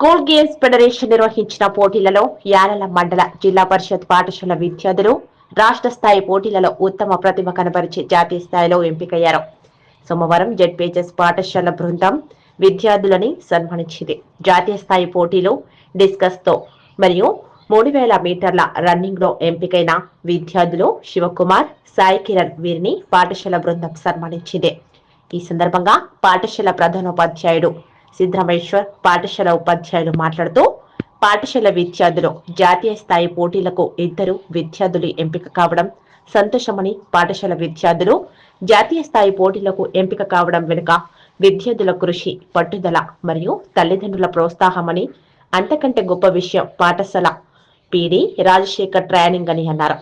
School games federation నిర్వహించిన పోటీలలో యాలల మండల జిల్లా పరిషత్ పాఠశాల విద్యార్థులు రాష్ట్ర స్థాయి పోటీలలో ఉత్తమ ప్రతిభ కనబరిచి జాతీయ స్థాయిలో ఎంపికయ్యారు. సోమవారం జెడ్పీహెచ్ఎస్ పాఠశాల బృందం విద్యార్థులని సన్మానించింది. జాతీయ స్థాయి పోటీలు డిస్కస్తో మరియు మూడు వేల మీటర్ల రన్నింగ్లో ఎంపికైన విద్యార్థులు శివకుమార్ సాయి కిరణ్ వీరిని పాఠశాల బృందం సన్మానించింది. ఈ సందర్భంగా పాఠశాల ప్రధానోపాధ్యాయుడు సిద్ధమేశ్వర్ పాఠశాల ఉపాధ్యాయులు మాట్లాడుతూ పాఠశాల విద్యార్థులు జాతీయ స్థాయి పోటీలకు ఇద్దరు విద్యార్థులు ఎంపిక కావడం సంతోషమని పాఠశాల విద్యార్థులు జాతీయ స్థాయి పోటీలకు ఎంపిక కావడం వెనుక విద్యార్థుల కృషి పట్టుదల మరియు తల్లిదండ్రుల ప్రోత్సాహమని అంతకంటే గొప్ప విషయం పాఠశాల పీడి రాజశేఖర్ ట్రైనింగ్ అని అన్నారు.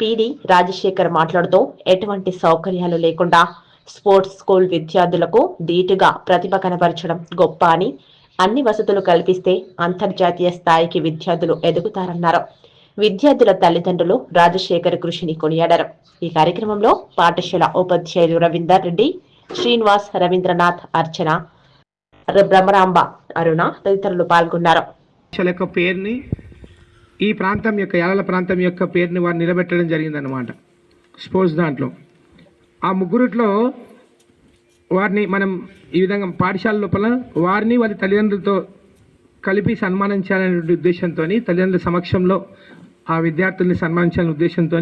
పీడి రాజశేఖర్ మాట్లాడుతూ ఎటువంటి సౌకర్యాలు లేకుండా స్పోర్ట్స్ స్కూల్ విద్యార్థులకు ధీటుగా ప్రతిభ కనపరచడం గొప్ప అని అన్ని వసతులు కల్పిస్తే అంతర్జాతీయ స్థాయికి విద్యార్థులు ఎదుగుతారన్నారు. విద్యార్థుల తల్లిదండ్రులు రాజశేఖర్ కృషిని కొనియాడారు. ఈ కార్యక్రమంలో పాఠశాల ఉపాధ్యాయులు రవీందర్ రెడ్డి శ్రీనివాస్ రవీంద్రనాథ్ అర్చన ర- బ్రహ్మరాంబ అరుణ తదితరులు పాల్గొన్నారు. యొక్క పేరుని ఈ ప్రాంతం యొక్క యాలల ప్రాంతం యొక్క పేరుని వారు నిలబెట్టడం జరిగిందనమాట స్పోర్ట్స్ దాంట్లో. ఆ ముగ్గురిట్లో వారిని మనం ఈ విధంగా పాఠశాల లోపల వారిని వారి తల్లిదండ్రులతో కలిపి సన్మానించాలనే ఉద్దేశంతో తల్లిదండ్రుల సమక్షంలో ఆ విద్యార్థుల్ని సన్మానించాలనే ఉద్దేశంతో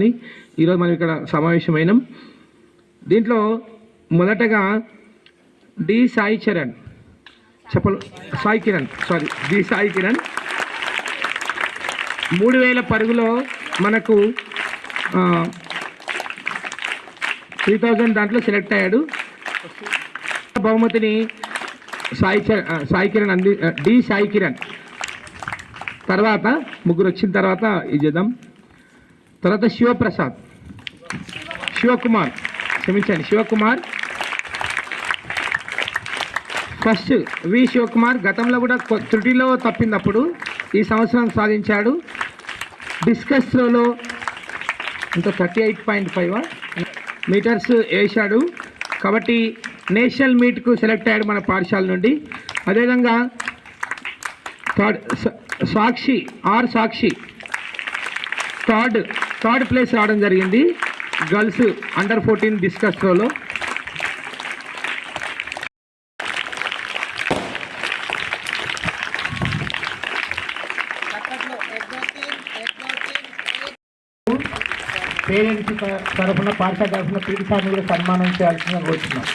ఈరోజు మనం ఇక్కడ సమావేశమైనాం. దీంట్లో మొదటగా డి సాయి చరణ్. చెప్పలు సాయి కిరణ్ సారీ డి సాయి కిరణ్. మూడు వేల పరుగులో మనకు త్రీ థౌజండ్ దాంట్లో సెలెక్ట్ అయ్యాడు. బహుమతిని సాయి సాయి కిరణ్ అంది డి సాయి కిరణ్. తర్వాత ముగ్గురు వచ్చిన తర్వాత ఇచ్చేద్దాం తర్వాత శివప్రసాద్. శివకుమార్. క్షమించండి శివకుమార్. ఫస్ట్ వి శివకుమార్ గతంలో కూడా త్రుటిలో తప్పినప్పుడు ఈ సంవత్సరం సాధించాడు. డిస్కస్ త్రోలో ఇంకా thirty eight point five metres వేశాడు. కాబట్టి నేషనల్ మీట్కు సెలెక్ట్ అయ్యాడు మన పాఠశాల నుండి. అదేవిధంగా third Sakshi R Sakshi third third place రావడం జరిగింది. గర్ల్స్ అండర్ ఫోర్టీన్ డిస్కస్ త్రోలో పేరెంట్స్ తరఫున పాఠశాల తరఫున పీటీ సార్ని కూడా సన్మానం చేయాల్సిందిగా కోరుతున్నాం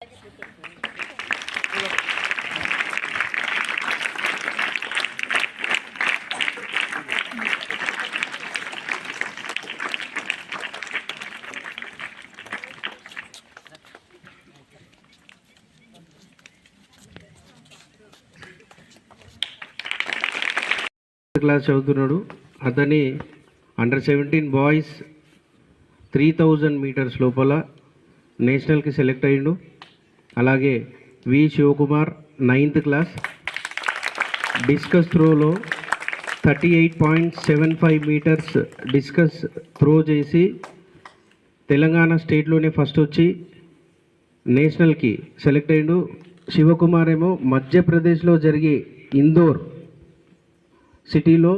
Thank you. క్లాస్ చదువుతున్నాడు. అతని under seventeen boys three thousand metres లోపల నేషనల్కి సెలెక్ట్ అయ్యిండు. అలాగే V Shivakumar ninth class discus త్రోలో thirty eight point seven five metres discus throw చేసి తెలంగాణ స్టేట్లోనే ఫస్ట్ వచ్చి నేషనల్కి సెలెక్ట్ అయ్యిండు. శివకుమార్ ఏమో మధ్యప్రదేశ్లో జరిగే ఇందోర్ సిటీలో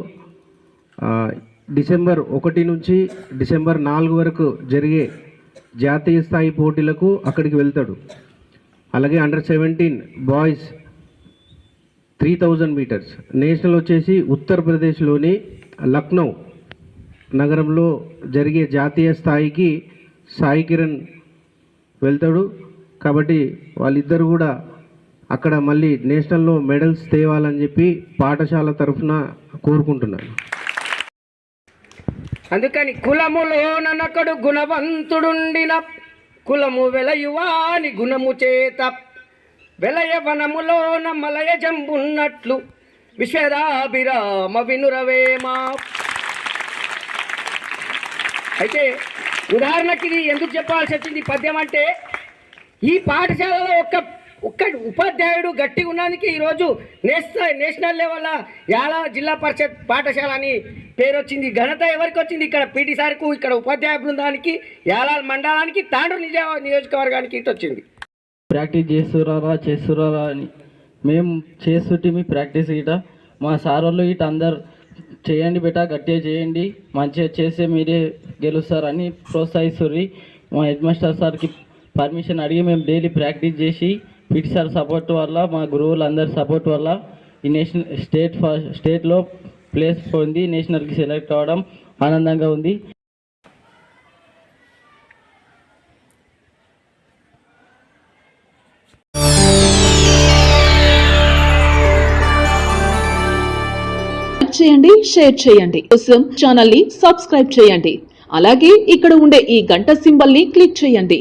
డిసెంబర్ ఒకటి నుంచి డిసెంబర్ నాలుగు వరకు జరిగే జాతీయ స్థాయి పోటీలకు అక్కడికి వెళ్తాడు. అలాగే under seventeen boys three thousand metres national వచ్చేసి ఉత్తరప్రదేశ్లోని లక్నో నగరంలో జరిగే జాతీయ స్థాయికి సాయి కిరణ్ వెళ్తాడు. కాబట్టి వాళ్ళిద్దరు కూడా అక్కడ మళ్ళీ నేషనల్లో మెడల్స్ తేవాలని చెప్పి పాఠశాల తరఫున కోరుకుంటున్నాను. అందుకని కులములోననకడు గుణవంతుడుండిన కులము వెలయువాని గుణము చేత వెలయవనములోన మలయ జంబున్నట్లు విశ్వరాభిరామ వినురవేమా. అయితే ఉదాహరణకి ఎందుకు చెప్పాల్సి వచ్చింది ఈ పద్యం అంటే ఈ పాఠశాలలో ఒక్క ఒక్క ఉపాధ్యాయుడు గట్టిగా ఉన్నానికి ఈరోజు నేషనల్ నేషనల్ లెవెల్ యాల జిల్లా పరిషత్ పాఠశాల అని పేరు వచ్చింది. ఘనత ఎవరికి వచ్చింది? ఇక్కడ పీటీ సార్కు ఇక్కడ ఉపాధ్యాయ బృందానికి యాలాల్ మండలానికి తాండూరు నిజ నియోజకవర్గానికి ఇటు వచ్చింది. ప్రాక్టీస్ చేస్తురారా చేస్తురారా అని. మేము చేస్తుంటిమి ప్రాక్టీస్ ఇట మా సార్ వాళ్ళు ఇట అందరు చేయండి బేటా గట్టిగా చేయండి. మంచిగా చేస్తే మీరే గెలుస్తారని ప్రోత్సహిస్తుర్రి. మా హెడ్ మాస్టర్ సార్కి పర్మిషన్ అడిగి మేము డైలీ ప్రాక్టీస్ చేసి పిటి సార్ సపోర్ట్ వల్ల మా గురువులు అందరి సపోర్ట్ వల్ల ఈ నేషనల్ స్టేట్ ఫస్ట్ స్టేట్లో ప్లేస్ పొంది నేషనల్కి సెలెక్ట్ అవ్వడం ఆనందంగా ఉంది. చేయండి షేర్ చేయండి. కోసం ఛానల్ని సబ్స్క్రైబ్ చేయండి. అలాగే ఇక్కడ ఉండే ఈ గంట సింబల్ని క్లిక్ చేయండి.